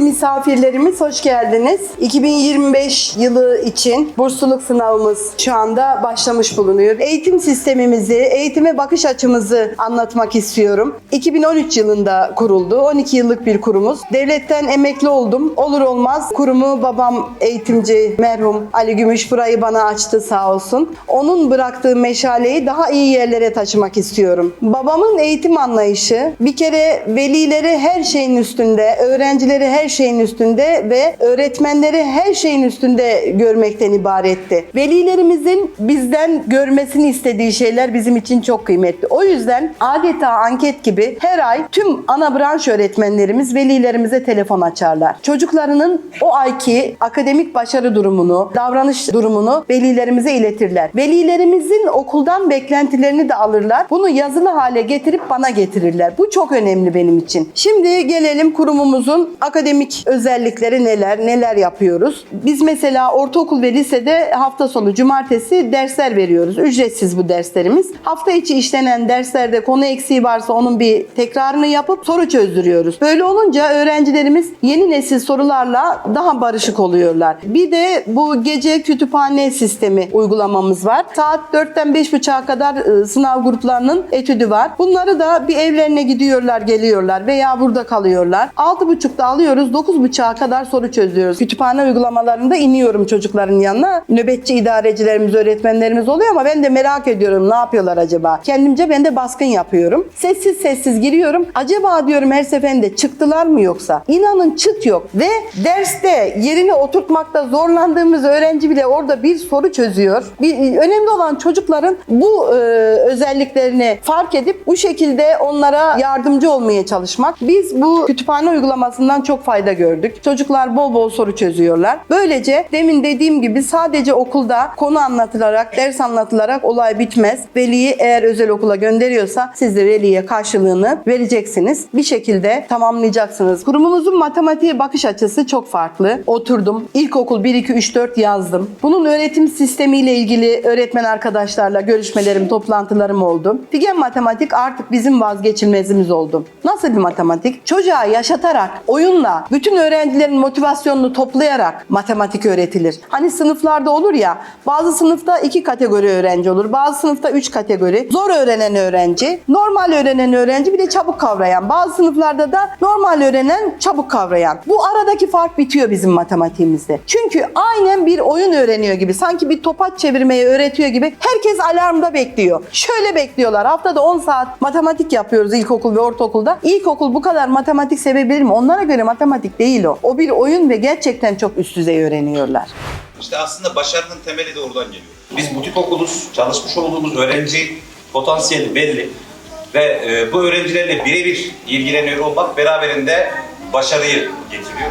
misafirlerimiz hoş geldiniz. 2025 yılı için bursluluk sınavımız şu anda başlamış bulunuyor. Eğitim sistemimizi, eğitime bakış açımızı anlatmak istiyorum. 2013 yılında kuruldu. 12 yıllık bir kurumuz. Devletten emekli oldum. Olur olmaz kurumu babam eğitimci merhum Ali Gümüş burayı bana açtı sağ olsun. Onun bıraktığı meşaleyi daha iyi yerlere taşımak istiyorum. Babamın eğitim anlayışı bir kere velileri her şeyin üstünde, öğrencileri her şeyin üstünde ve öğretmenleri her şeyin üstünde görmekten ibaretti. Velilerimizin bizden görmesini istediği şeyler bizim için çok kıymetli. O yüzden adeta anket gibi her ay tüm ana branş öğretmenlerimiz velilerimize telefon açarlar. Çocuklarının o ayki akademik başarı durumunu, davranış durumunu velilerimize iletirler. Velilerimizin okuldan beklentilerini de alırlar. Bunu yazılı hale getirip bana getirirler. Bu çok önemli benim için. Şimdi gelelim kurumumuzun akademik özellikleri neler, neler yapıyoruz. Biz mesela ortaokul ve lisede hafta sonu cumartesi dersler veriyoruz. Ücretsiz bu derslerimiz. Hafta içi işlenen derslerde konu eksiği varsa onun bir tekrarını yapıp soru çözdürüyoruz. Böyle olunca öğrencilerimiz yeni nesil sorularla daha barışık oluyorlar. Bir de bu gece kütüphane sistemi uygulamamız var. Saat 4'ten 5.30'a kadar e, sınav gruplarının etüdü var. Bunları da bir evlerine gidiyorlar, geliyorlar veya burada kalıyorlar. 6.30'da alıyoruz, 9.30'a kadar soru çözüyoruz. Kütüphane uygulamalarında iniyorum çocukların yanına. Nöbetçi idarecilerimiz, öğretmenlerimiz oluyor ama ben de merak ediyorum ne yapıyorlar acaba? Kendimce ben de baskın yapıyorum. Sessiz sessiz giriyorum. Acaba diyorum her seferinde çıktılar mı yoksa? İnanın çıt yok. Ve derste yerine oturtmakta zorlandığımız öğrenci bile orada bir soru çözüyor. Bir, önemli olan çocukların bu e, özelliklerini fark edip bu şekilde onlara yardımcı olmaya çalışmak. Biz bu kütüphane uygulamasından çok fayda gördük. Çocuklar bol bol soru çözüyorlar. Böylece demin dediğim gibi sadece okulda konu anlatılarak, ders anlatılarak olay bitmez. Veliyi eğer özel okula gönderiyorsa siz de veliye karşılığını vereceksiniz. Bir şekilde tamamlayacaksınız. Kurumumuzun matematiğe bakış açısı çok farklı. Oturdum. İlkokul 1, 2, 3, 4 yazdım. Bunun öğretim sistemiyle ilgili öğretmen arkadaşlarla görüşmelerim, toplantılarım oldu. Figen matematik artık bizim vazgeçilmezimiz oldu. Nasıl bir matematik? Çocuğa yaşatarak, oyunla, bütün öğrencilerin motivasyonunu toplayarak matematik öğretilir. Hani sınıflarda olur ya, bazı sınıfta iki kategori öğrenci olur, bazı sınıfta üç kategori. Zor öğrenen öğrenci, normal öğrenen öğrenci bir de çabuk kavrayan. Bazı sınıflarda da normal öğrenen, çabuk kavrayan. Bu aradaki fark bitiyor bizim matematiğimizde. Çünkü aynen bir oyun öğreniyor gibi, sanki bir topaç çevirmeyi öğretiyor gibi herkes alarmda bekliyor. Şöyle bekliyorlar. Haftada 10 saat matematik yapıyoruz ilkokul ve ortaokulda. İlkokul bu kadar matematik sevebilir mi? Onlara göre matematik değil o. O bir oyun ve gerçekten çok üst düzey öğreniyorlar. İşte aslında başarının temeli de oradan geliyor. Biz butik okuluz, çalışmış olduğumuz öğrenci potansiyeli belli ve e, bu öğrencilerle birebir ilgileniyor olmak beraberinde başarıyı getiriyor.